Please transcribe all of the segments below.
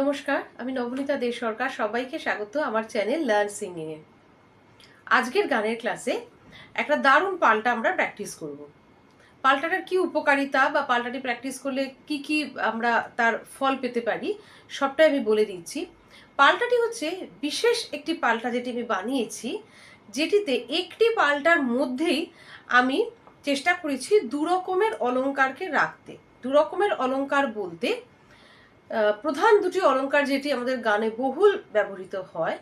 নমস্কার, আমি নবনীতা দে সরকার সবাইকে স্বাগত আমার চ্যানেল লার্ন সিঙ্গিং এ। আজকের গানের ক্লাসে একটা দারুণ পাল্টা আমরা প্র্যাকটিস করব। পাল্টাটার কি উপকারিতা বা পাল্টাটি প্র্যাকটিস করলে কি কি আমরা তার ফল পেতে পারি, সবটাই আমি বলে দিচ্ছি। পাল্টাটি হচ্ছে বিশেষ একটি পাল্টা যেটি আমি বানিয়েছি, যেটিতে একটি পাল্টার মধ্যেই আমি চেষ্টা করেছি দু রকমের অলংকারকে রাখতে। দু রকমের অলংকার বলতে প্রধান দুটি অলংকার যেটি আমাদের গানে বহুল ব্যবহৃত হয়,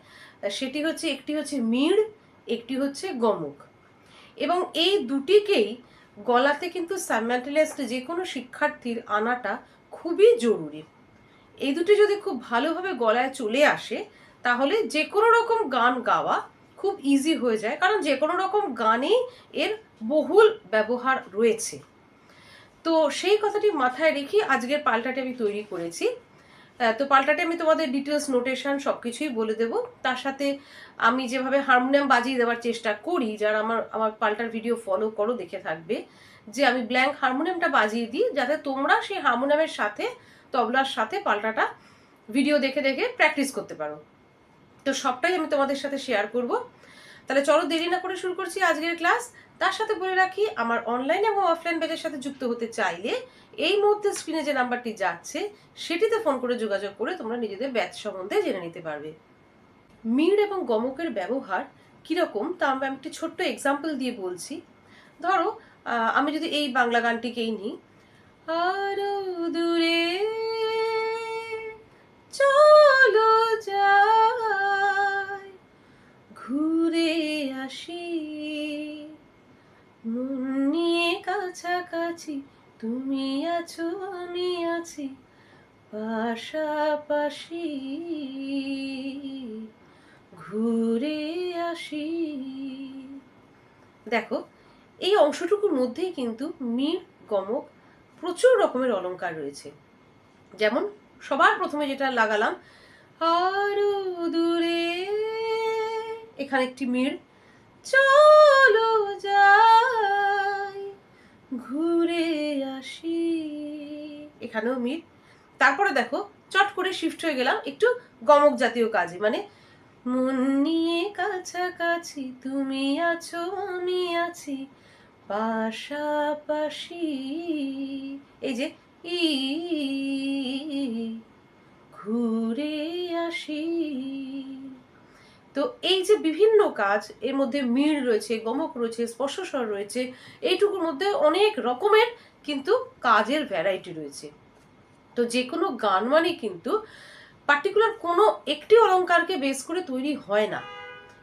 সেটি হচ্ছে, একটি হচ্ছে মিড় একটি হচ্ছে গমক। এবং এই দুটিকেই গলাতে কিন্তু স্যামান্টেলিয়াসট যে কোনো শিক্ষার্থীর আনাটা খুবই জরুরি। এই দুটি যদি খুব ভালোভাবে গলায় চলে আসে, তাহলে যে কোনো রকম গান গাওয়া খুব ইজি হয়ে যায়, কারণ যে কোনো রকম গানেই এর বহুল ব্যবহার রয়েছে। তো সেই কথাটি মাথায় রেখে আজকের পাল্টাটি আমি তৈরি করেছি। তো পাল্টাটি আমি তোমাদের ডিটেলস নোটেশন সব কিছুই বলে দেবো। তার সাথে আমি যেভাবে হারমোনিয়াম বাজিয়ে দেওয়ার চেষ্টা করি, যারা আমার আমার পাল্টার ভিডিও ফলো করো, দেখে থাকবে, যে আমি ব্ল্যাঙ্ক হারমোনিয়ামটা বাজিয়ে দিই, যাতে তোমরা সেই হারমোনিয়ামের সাথে, তবলার সাথে পাল্টাটা ভিডিও দেখে দেখে প্র্যাকটিস করতে পারো। তো সবটাই আমি তোমাদের সাথে শেয়ার করব। তাহলে চলো দেরি না করে শুরু করছি আজকের ক্লাস তার সাথে বলে রাখি, আমার অনলাইন এবং অফলাইন ব্যাচের সাথে যুক্ত হতে চাইলে এই মুহূর্তে স্ক্রিনে যে নাম্বারটি যাচ্ছে, সেটিতে ফোন করে যোগাযোগ করে তোমরা নিজেদের ব্যাচ সম্বন্ধে জেনে নিতে পারবে। মিড় এবং গমকের ব্যবহার কীরকম, তা আমি একটি ছোট্ট এক্সাম্পল দিয়ে বলছি। ধরো আমি যদি এই বাংলা গানটিকেই নিই, আরও দূরে কাছাকাছি, তুমি আছো, আমি আছি। পাশাপাশি ঘুরে আসি। দেখো, এই অংশটুকুর মধ্যেই কিন্তু মির, গমক প্রচুর রকমের অলঙ্কার রয়েছে। যেমন সবার প্রথমে যেটা লাগালাম, আরও দূরে এখানে একটি মির। চলো যাই। ঘুরে আসি। এখানেও মির তারপরে দেখো, চট করে শিফট হয়ে গেলাম একটু গমক জাতীয় কাজে মানে মন নিয়ে কাছাকাছি তুমি আছো, আমি আছি, পাশাপাশি। এই যে, ই, ঘুরে আসি। তো এই যে বিভিন্ন কাজ, এর মধ্যে মিড় রয়েছে, গমক রয়েছে, স্পর্শস্বর রয়েছে, এইটুকুর মধ্যে অনেক রকমের কিন্তু কাজের ভ্যারাইটি রয়েছে। তো যে কোনো গান মানে কিন্তু পার্টিকুলার কোনো একটি অলংকারকে বেস করে তৈরি হয় না।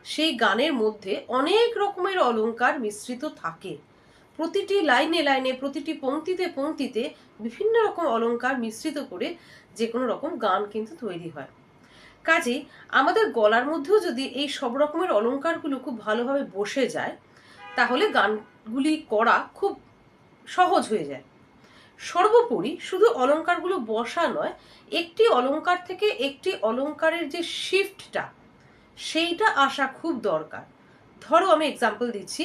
সেই গানের মধ্যে অনেক রকমের অলংকার মিশ্রিত থাকে। প্রতিটি লাইনে লাইনে, প্রতিটি পংক্তিতে পংক্তিতে বিভিন্ন রকম অলংকার মিশ্রিত করে যে কোনো রকম গান কিন্তু তৈরি হয়। কাজেই আমাদের গলার মধ্যেও যদি এই সব রকমের অলংকারগুলো খুব ভালোভাবে বসে যায়, তাহলে গানগুলি করা খুব সহজ হয়ে যায়। সর্বোপরি শুধু অলংকারগুলো বসা নয়, একটি অলংকার থেকে একটি অলংকারের যে শিফটটা সেইটা আসা খুব দরকার। ধরো আমি এক্সাম্পল দিচ্ছি,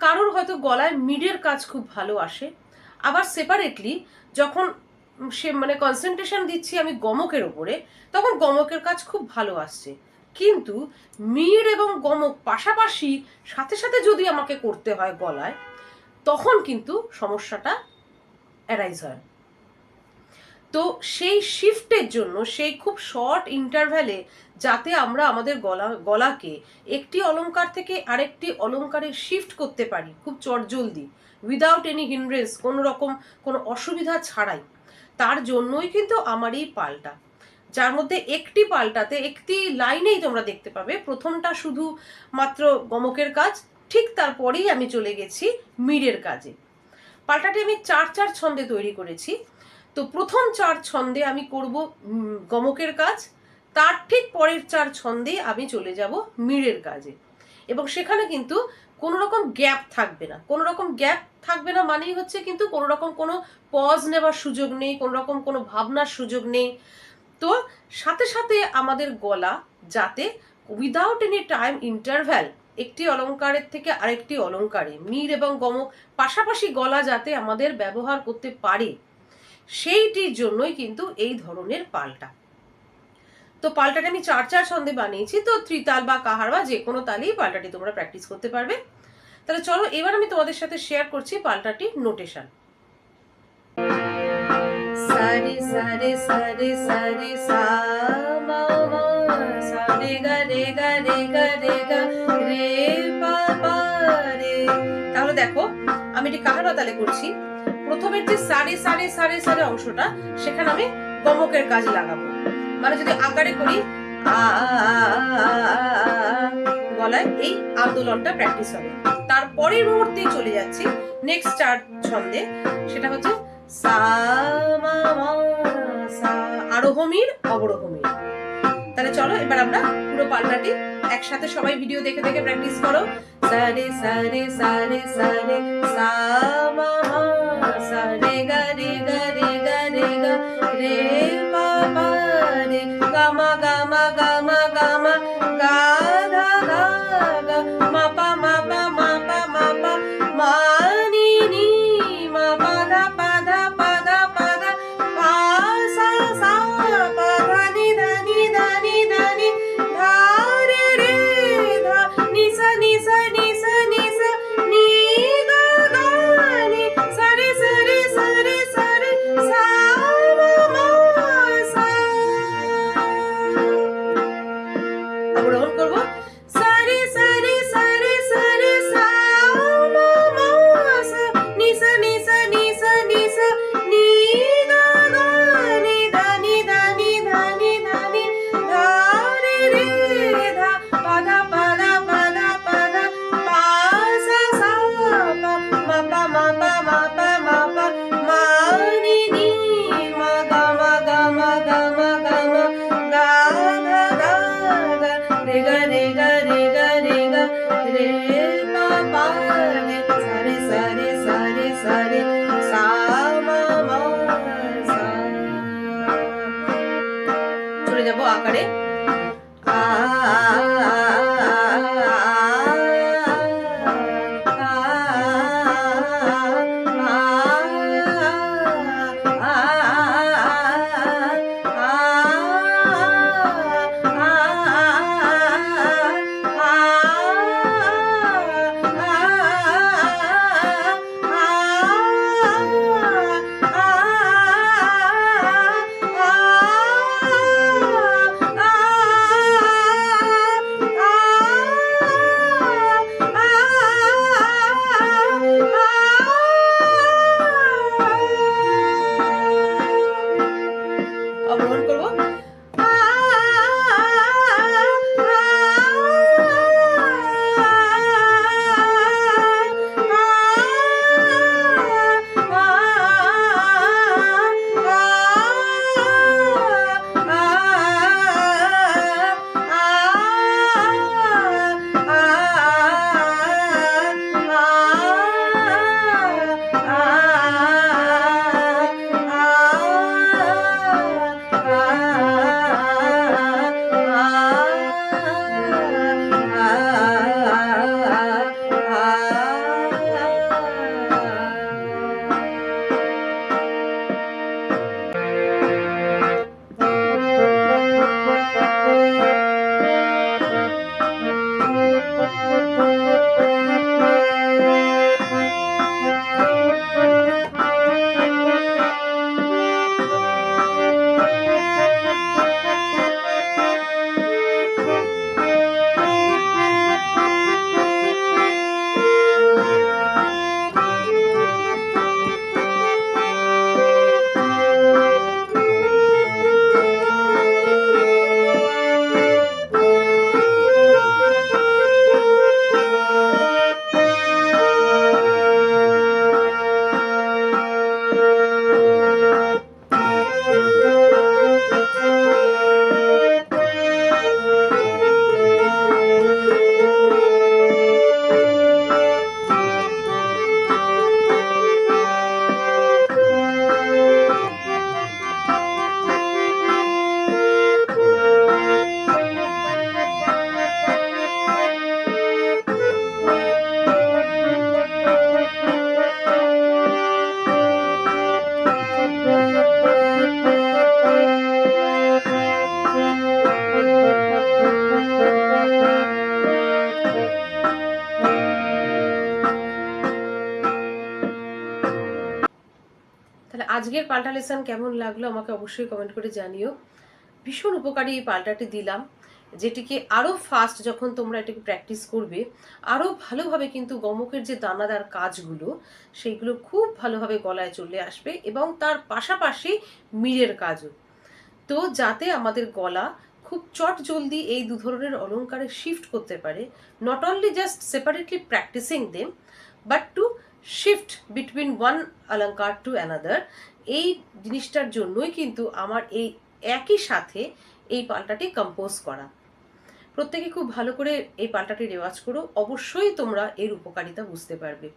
কারোর হয়তো গলায় মিডের কাজ খুব ভালো আসে, আবার সেপারেটলি যখন সে মানে কনসেন্ট্রেশন দিচ্ছি আমি গমকের ওপরে, তখন গমকের কাজ খুব ভালো আসছে। কিন্তু মিড এবং গমক পাশাপাশি সাথে সাথে যদি আমাকে করতে হয় গলায়, তখন কিন্তু সমস্যাটা অ্যারাইজ হয়। তো সেই শিফটের জন্য, সেই খুব শর্ট ইন্টারভ্যালে যাতে আমরা আমাদের গলা, গলাকে একটি অলঙ্কার থেকে আরেকটি অলংকারে শিফট করতে পারি, খুব চটজলদি উইদাউট এনি হিন্ড্রেন্স কোনো রকম কোনো অসুবিধা ছাড়াই। তার জন্যই কিন্তু আমার এই পাল্টা। যার মধ্যে একটি পাল্টাতে একটি লাইনেই তোমরা দেখতে পাবে। প্রথমটা শুধু মাত্র গমকের কাজ, ঠিক তারপরেই আমি চলে গেছি মিরের কাজে। পাল্টাটি আমি চার চার ছন্দে তৈরি করেছি। তো প্রথম চার ছন্দে আমি করব গমকের কাজ, তার ঠিক পরের চার ছন্দে আমি চলে যাব মিড়ের কাজে। এবং সেখানে কিন্তু কোনো রকম গ্যাপ থাকবে না। কোনো রকম গ্যাপ থাকবে না মানেই হচ্ছে কিন্তু কোনো রকম কোনো পজ নেবার সুযোগ নেই, কোনো রকম কোনো ভাবনার সুযোগ নেই। তো সাথে সাথে আমাদের গলা যাতে উইদাউট এনি টাইম ইন্টারভ্যাল একটি অলংকারের থেকে আরেকটি অলংকারে মির এবং গমক পাশাপাশি গলা যাতে আমাদের ব্যবহার করতে পারে, সেইটির জন্যই কিন্তু এই ধরনের পাল্টা। তো পাল্টাটি আমি চার চার ছন্দে বানিয়েছি, তো ত্রিতাল বা কাহার বা যে কোনো তালেই পাল্টাটি তোমরা প্র্যাকটিস করতে পারবে। তাহলে চলো, এবার আমি তোমাদের সাথে শেয়ার করছি পাল্টাটি নোটেশন সা, মা মা সা রে রে, গা, রে তাহলে দেখো, আমি এটি কাহার তালে করছি? প্রথমের যে সারে সারে সারে সারে অংশটা, সেখানে আমি গমকের কাজে লাগাবো। মানে যদি আকারে করি গলায় এই আন্দোলনটা প্র্যাকটিস হবে। তারপরের মুহূর্তে চলে যাচ্ছি নেক্সট চার ছন্দে। সেটা হচ্ছে তাহলে চলো এবার আমরা পুরো পাল্টাটি একসাথে সবাই ভিডিও দেখে দেখে প্র্যাকটিস করো। সারে সারে সারে সারে সা, মা মা, সা, রে, গা রে, গা আজকের পাল্টা লেসন কেমন লাগল আমাকে অবশ্যই কমেন্ট করে জানিও। ভীষণ উপকারী এই পাল্টাটি দিলাম, যেটিকে আরও ফাস্ট যখন তোমরা এটাকে প্র্যাকটিস করবে আরও ভালোভাবে কিন্তু গমকের যে দানাদার কাজগুলো, সেইগুলো খুব ভালোভাবে গলায় চলে আসবে এবং তার পাশাপাশি মিরের কাজও। তো যাতে আমাদের গলা খুব চট জলদি এই দু ধরনের অলঙ্কারে শিফট করতে পারে not only just separately practicing them but to shift between one অলঙ্কার টু অ্যানাদার এই জিনিসটার জন্যই কিন্তু আমার এই একই সাথে এই পাল্টাটি কম্পোজ করা। প্রত্যেকে খুব ভালো করে এই পাল্টাটি রেওয়াজ করো, অবশ্যই তোমরা এর উপকারিতা বুঝতে পারবে।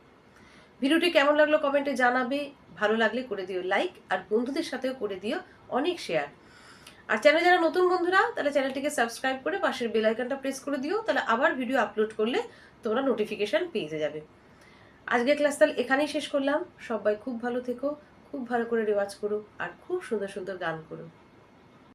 ভিডিওটি কেমন লাগল কমেন্টে জানাবে, ভালো লাগলে করে দিও লাইক আর বন্ধুদের সাথেও করে দিও অনেক শেয়ার আর চ্যানেল যারা নতুন বন্ধুরা, তাহলে চ্যানেলটিকে সাবস্ক্রাইব করে পাশের বেল আইকনটা প্রেস করে দিও, তাহলে আবার ভিডিও আপলোড করলে তোমরা নোটিফিকেশন পেয়ে যাবে। আজকের ক্লাস তাহলে এখানেই শেষ করলাম। সবাই খুব ভালো থেকো খুব ভালো করে রেওয়াজ করো আর খুব সুন্দর সুন্দর গান করো